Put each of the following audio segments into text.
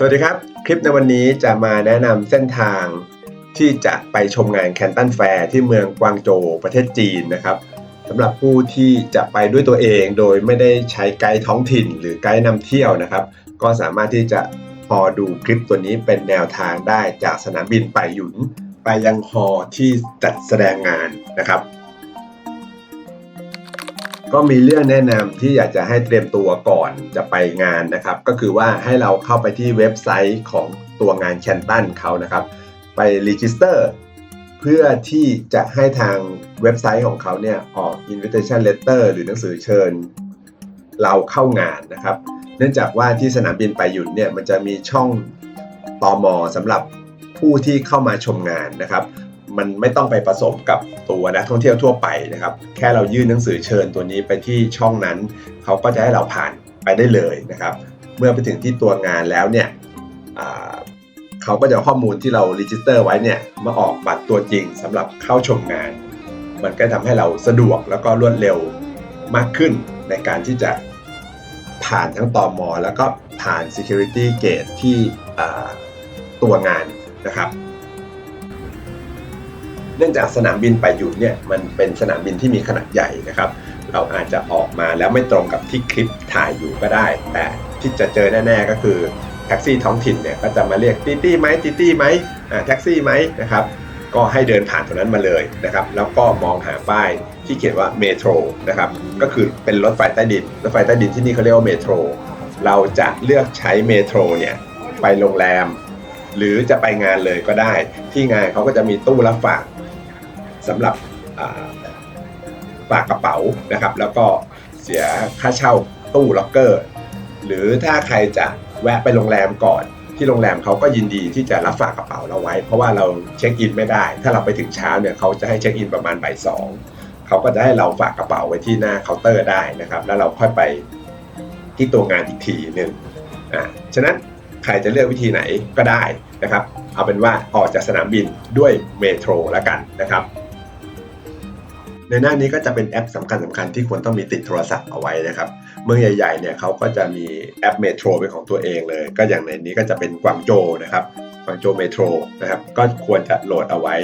สวัสดีครับ คลิปในวันนี้จะมาแนะนำเส้นทางที่จะไปชมงานแคนตันแฟร์ที่เมืองกวางโจวประเทศจีนนะครับสำหรับผู้ที่จะไปด้วยตัวเองโดยไม่ได้ใช้ไกด์ท้องถิ่น หรือไกด์นำเที่ยวนะครับ ก็สามารถที่จะพอดูคลิปตัวนี้เป็นแนวทางได้จากสนามบินไปหยุน ไปยังฮอที่จัดแสดงงานนะครับ ก็มีเรื่องแนะนำที่อยากจะให้เตรียมตัวก่อนจะไปงานนะครับ ก็คือว่าให้เราเข้าไปที่เว็บไซต์ของตัวงานแคนตันเขานะครับ ไปรีจิสเตอร์เพื่อที่จะให้ทางเว็บไซต์ของเขาเนี่ยออก invitation letter หรือหนังสือเชิญ เราเข้างานนะครับ เนื่องจากว่าที่สนามบินไปหยุนเนี่ยมันจะมีช่องตอมอสำหรับผู้ที่เข้ามาชมงานนะครับ มันไม่ต้องไปผสมกับตัวนักท่องเที่ยวทั่วไปนะครับ แค่เรายื่นหนังสือเชิญตัวนี้ไปที่ช่องนั้น เขาก็จะให้เราผ่านไปได้เลยนะครับ เมื่อไปถึงที่ตัวงานแล้วเนี่ยเขาก็จะข้อมูลที่เรารีจิสเตอร์ไว้เนี่ยมาออกบัตรตัวจริงสำหรับเข้าชมงาน มันก็ทำให้เราสะดวกแล้วก็รวดเร็วมากขึ้นในการที่จะผ่านทั้งตอมอแล้วก็ผ่าน Security Gate ที่ตัวงานนะครับ เนื่องจากสนามบินไปอยู่เนี่ยมันเป็นสนามบินที่มีขนาดใหญ่นะครับ เราอาจจะออกมาแล้วไม่ตรงกับที่คลิปถ่ายอยู่ก็ได้ แต่ที่จะเจอแน่ๆก็คือแท็กซี่ท้องถิ่นเนี่ยก็จะมาเรียกตีตี้ไหมตีตี้ไหมอ่าแท็กซี่ไหมนะครับก็ให้เดินผ่านตรงนั้นมาเลยนะครับ แล้วก็มองหาป้ายที่เขียนว่าเมโทรนะครับ ก็คือเป็นรถไฟใต้ดิน รถไฟใต้ดินที่นี่เขาเรียกว่าเมโทร เราจะเลือกใช้เมโทรเนี่ยไปโรงแรม หรือจะไปงานเลยก็ได้ ที่งานเขาก็จะมีตู้รับฝาก สำหรับฝากกระเป๋านะครับ แล้วก็เสียค่าเช่าตู้ล็อกเกอร์ หรือถ้าใครจะแวะไปโรงแรมก่อน ที่โรงแรมเขาก็ยินดีที่จะรับฝากกระเป๋าเราไว้ เพราะว่าเราเช็คอินไม่ได้ ถ้าเราไปถึงเช้าเนี่ยเขาจะให้เช็คอินประมาณบ่ายสองเขาก็จะให้เราฝากกระเป๋าไว้ที่หน้าเคาน์เตอร์ได้นะครับ แล้วเราค่อยไปที่ตัวงานอีกทีหนึ่งอ่าฉะนั้นใครจะเลือกวิธีไหนก็ได้นะครับ เอาเป็นว่าออกจากสนามบินด้วยเมโทรแล้วกันนะครับ ในหน้านี้ก็จะเป็นแอปสำคัญสคัญที่ควรต้องมีติดโทรศัพท์เอาไว้นะครับ เมืองใหญ่ๆเนี่ยเขาก็จะมีแอปเมโทรเป็นของตัวเองเลย ก็อย่างในนี้ก็จะเป็นกวางโจนะครับกวางโจเมโทรนะครับก็ควรจะโหลดเอาไว้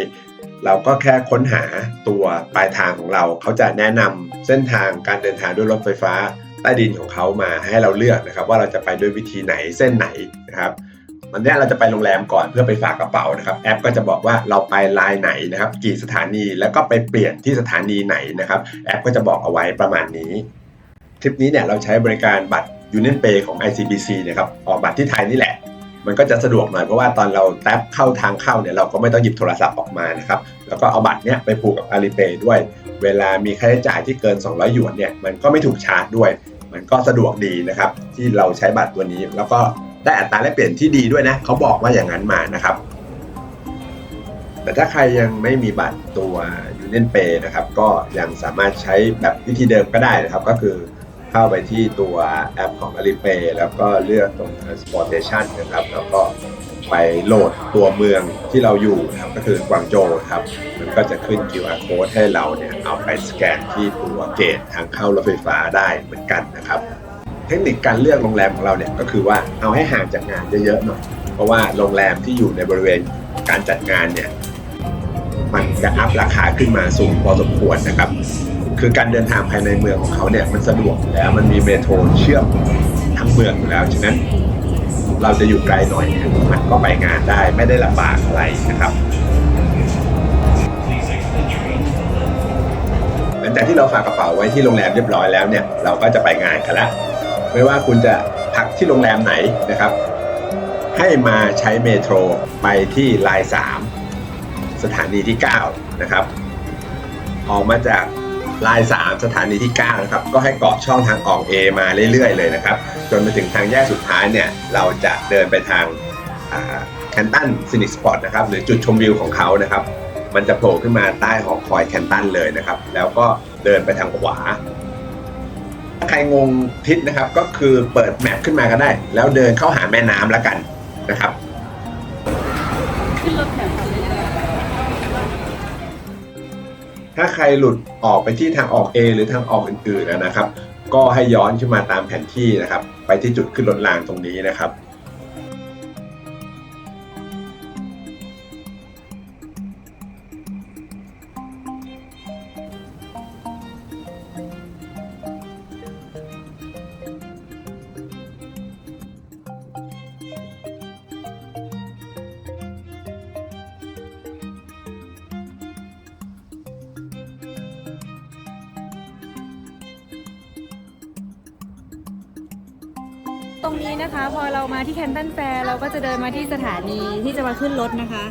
เราก็แค่ค้นหาตัวปลายทางของเรา เขาจะแนะนำเส้นทางการเดินทางด้วยรถไฟฟ้าใต้ดินของเขามาให้เราเลือกนะครับ ว่าเราจะไปด้วยวิธีไหนเส้นไหนนะครับ วันนี้เราจะไปโรงแรมก่อนเพื่อไปฝากกระเป๋านะครับแอปก็จะบอกว่าเราไปลน์ไหนนะครับกี่สถานีแล้วก็ไปเปลี่ยนที่สถานีไหนนะครับแอปก็จะบอกเอาไว้ประมาณนี้ คลิปนี้เนี่ยเราใช้บริการบัตร Union Pay ของ ICBC นะครับออกบัตรที่ไทยนี่แหละมันก็จะสะดวกหน่อยเพราะว่าตอนเราแท็บเข้าทางเข้าเนี่ยเราก็ไม่ต้องหยิบโทรศัพท์ออกมานะครับแล้วก็เอาบัตรเนี้ยไปผูกกับ Alipay ด้วย เวลามีค่าใช้จ่ายที่เกิน 200หยวนเนี่ยมันก็ไม่ถูกชาร์จด้วย มันก็สะดวกดีนะครับที่เราใช้บัตรตัวนี้แล้วก็ ได้อัตราแลกเปลี่ยนที่ดีด้วยนะเขาบอกว่าอย่างนั้นมานะครับ แต่ถ้าใครยังไม่มีบัตรตัว Union Pay นะครับก็ยังสามารถใช้แบบวิธีเดิมก็ได้นะครับ ก็คือเข้าไปที่ตัวแอปของ Alipay แล้วก็เลือกตรง Transportation นะครับ แล้วก็ไปโหลดตัวเมืองที่เราอยู่นะครับก็คือกวางโจวนครับ มันก็จะขึ้น QR code ให้เราเนี่ยเอาไปสแกนที่ตัวเกตทางเข้ารถไฟฟ้าได้เหมือนกันนะครับ เทคนิคการเลือกโรงแรมของเราเนี่ยก็คือว่าเอาให้ห่างจากงานเยอะๆหน่อย เพราะว่าโรงแรมที่อยู่ในบริเวณการจัดงานเนี่ยมันจะอัพราคาขึ้นมาสูงพอสมควรนะครับ คือการเดินทางภายในเมืองของเขาเนี่ยมันสะดวกแล้วมันมีเมโทรเชื่อมทั้งเมืองอยู่แล้วฉะนั้นเราจะอยู่ไกลหน่อยเนี่ยมันก็ไปงานได้ไม่ได้ลำบากอะไรนะครับหลังจากที่เราฝากกระเป๋าไว้ที่โรงแรมเรียบร้อยแล้วเนี่ยเราก็จะไปงานกันละ ไม่ว่าคุณจะพักที่โรงแรมไหนนะครับ ให้มาใช้เมโทรไปที่ลาย 3 สถานีที่ 9 นะครับ ออกมาจากลาย 3 สถานีที่ 9 นะครับ ก็ให้เกาะช่องทางออก A มาเรื่อยๆ เลยนะครับ จนไปถึงทางแยกสุดท้ายเนี่ย เราจะเดินไปทางแคนตันซินิสปอร์ตนะครับ หรือจุดชมวิวของเขานะครับ มันจะโผล่ขึ้นมาใต้หอคอยแคนตันเลยนะครับ แล้วก็เดินไปทางขวา ถ้าใครงงทิศนะครับก็คือเปิดแมปขึ้นมาก็ได้ แล้วเดินเข้าหาแม่น้ำแล้วกันนะครับถ้าใครหลุดออกไปที่ทางออก A หรือทางออกอื่นๆนะครับ ก็ให้ย้อนขึ้นมาตามแผนที่นะครับ ไปที่จุดขึ้นรถรางตรงนี้นะครับ ตรงนี้นะคะ พอเรามาที่แคนตันแฟร์เราก็จะเดินมาที่สถานีที่จะมาขึ้นรถนะคะ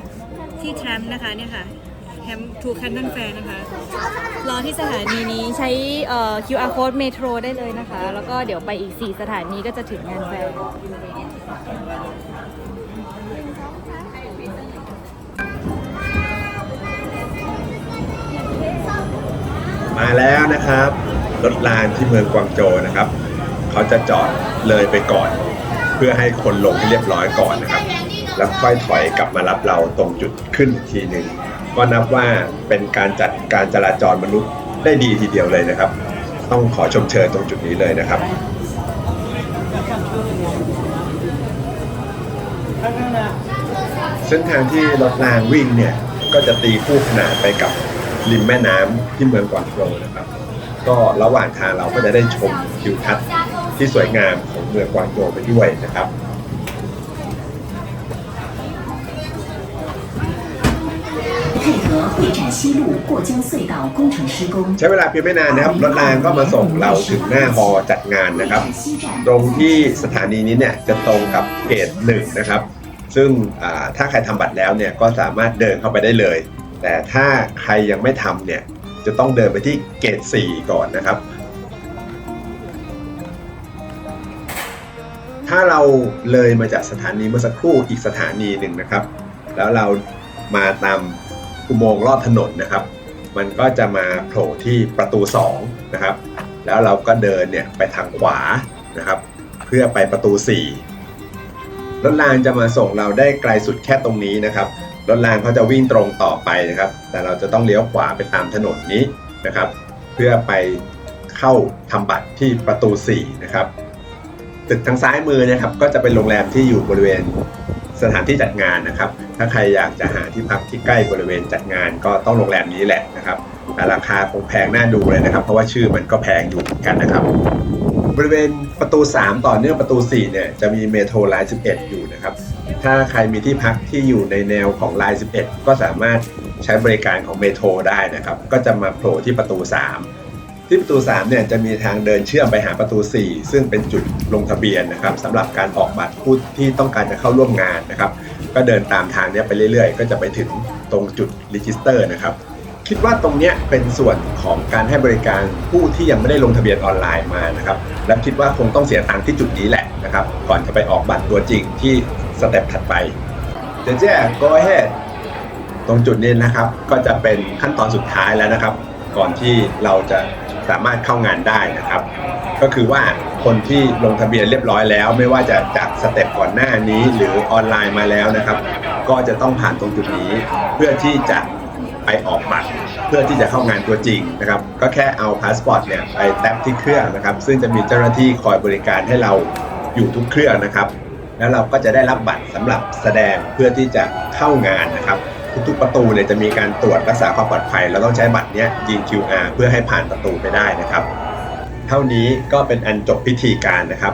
ที่แทรมนะคะเนี่ยค่ะแทรมทูแคนตันแฟร์นะคะรอที่สถานีนี้ใช้เอ่อ QR code เมโทรได้เลยนะคะ แล้วก็เดี๋ยวไปอีก 4 สถานีก็จะถึงงานแฟร์มาแล้วนะครับรถรางที่เมืองกวางโจนะครับ เขาจะจอดเลยไปก่อน เพื่อให้คนลงให้เรียบร้อยก่อนนะครับ แล้วค่อยถอยกลับมารับเราตรงจุดขึ้นอีกทีหนึ่งก็นับว่าเป็นการจัดการจราจรมนุษย์ได้ดีทีเดียวเลยนะครับ ต้องขอชมเชยตรงจุดนี้เลยนะครับเส้นทางที่รถรางวิ่งเนี่ยก็จะตีคู่ขนานไปกับริมแม่น้ำที่เมืองกวางโจวนะครับ ก็ระหว่างทางเราก็จะได้ชมทิวทัศน์ ที่สวยงามของเมืองกวางโจวไปด้วยนะครับใช้เวลาเพียงไม่นานนะครับรถรางก็มาส่งเราถึงหน้าฮอจัดงานนะครับ ตรงที่สถานีนี้เนี่ยจะตรงกับเกตหนึ่งนะครับ ซึ่งถ้าใครทำบัตรแล้วเนี่ยก็สามารถเดินเข้าไปได้เลย แต่ถ้าใครยังไม่ทำเนี่ยจะต้องเดินไปที่เกตสี่ก่อนนะครับ ถ้าเราเลยมาจากสถานีเมื่อสักครู่อีกสถานีหนึ่งนะครับ แล้วเรามาตามอุโมงค์ลอดถนนนะครับ มันก็จะมาโผล่ที่ประตู2นะครับ แล้วเราก็เดินเนี่ยไปทางขวานะครับ เพื่อไปประตู 4 รถรางจะมาส่งเราได้ไกลสุดแค่ตรงนี้นะครับ รถรางเขาจะวิ่งตรงต่อไปนะครับ แต่เราจะต้องเลี้ยวขวาไปตามถนนนี้นะครับ เพื่อไปเข้าทำบัตรที่ประตู 4 นะครับ ตึกทางซ้ายมือนะครับ ก็จะเป็นโรงแรมที่อยู่บริเวณสถานที่จัดงานนะครับ ถ้าใครอยากจะหาที่พักที่ใกล้บริเวณจัดงาน ก็ต้องโรงแรมนี้แหละนะครับแต่ราคาคงแพงน่าดูเลยนะครับ เพราะว่าชื่อมันก็แพงอยู่กันนะครับ บริเวณประตู 3 ต่อเนื่องประตู 4 เนี่ยจะมีเมโทรไลน์11 อยู่นะครับ ถ้าใครมีที่พักที่อยู่ในแนวของไลน์11 ก็สามารถใช้บริการของเมโทรได้นะครับ ก็จะมาโผล่ที่ประตู 3 ที่ประตู3เนี่ยจะมีทางเดินเชื่อมไปหาประตู 4 ซึ่งเป็นจุดลงทะเบียนนะครับสำหรับการออกบัตรผู้ที่ต้องการจะเข้าร่วมงานนะครับ ก็เดินตามทางนี้ไปเรื่อยๆ ก็จะไปถึงตรงจุดรีจิสเตอร์นะครับ คิดว่าตรงนี้เป็นส่วนของการให้บริการผู้ที่ยังไม่ได้ลงทะเบียนออนไลน์มานะครับ และคิดว่าคงต้องเสียตังค์ที่จุดนี้แหละนะครับ ก่อนจะไปออกบัตรตัวจริงที่สเต็ปถัดไปเจเจ๊ go ahead ตรงจุดนี้นะครับ ก็จะเป็นขั้นตอนสุดท้ายแล้วนะครับ ก่อนที่เราจะ สามารถเข้างานได้นะครับ ก็คือว่าคนที่ลงทะเบียนเรียบร้อยแล้ว ไม่ว่าจะจากสเต็ปก่อนหน้านี้ หรือออนไลน์มาแล้วนะครับ ก็จะต้องผ่านตรงจุดนี้ เพื่อที่จะไปออกบัตรเพื่อที่จะเข้างานตัวจริงนะครับ ก็แค่เอาพาสปอร์ตเนี่ยไปแท็บที่เครื่องนะครับ ซึ่งจะมีเจ้าหน้าที่คอยบริการให้เราอยู่ทุกเครื่องนะครับ แล้วเราก็จะได้รับบัตรสำหรับแสดงเพื่อที่จะเข้างานนะครับ ทุกๆประตูเนี่ยจะมีการตรวจรักษาความปลอดภัย แล้วต้องใช้บัตรเนี้ยยิง QR เพื่อให้ผ่านประตูไปได้นะครับ เท่านี้ก็เป็นอันจบพิธีการนะครับ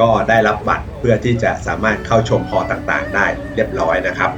ก็ได้รับบัตรเพื่อที่จะสามารถเข้าชมพอร์ต่างๆ ได้เรียบร้อยนะครับ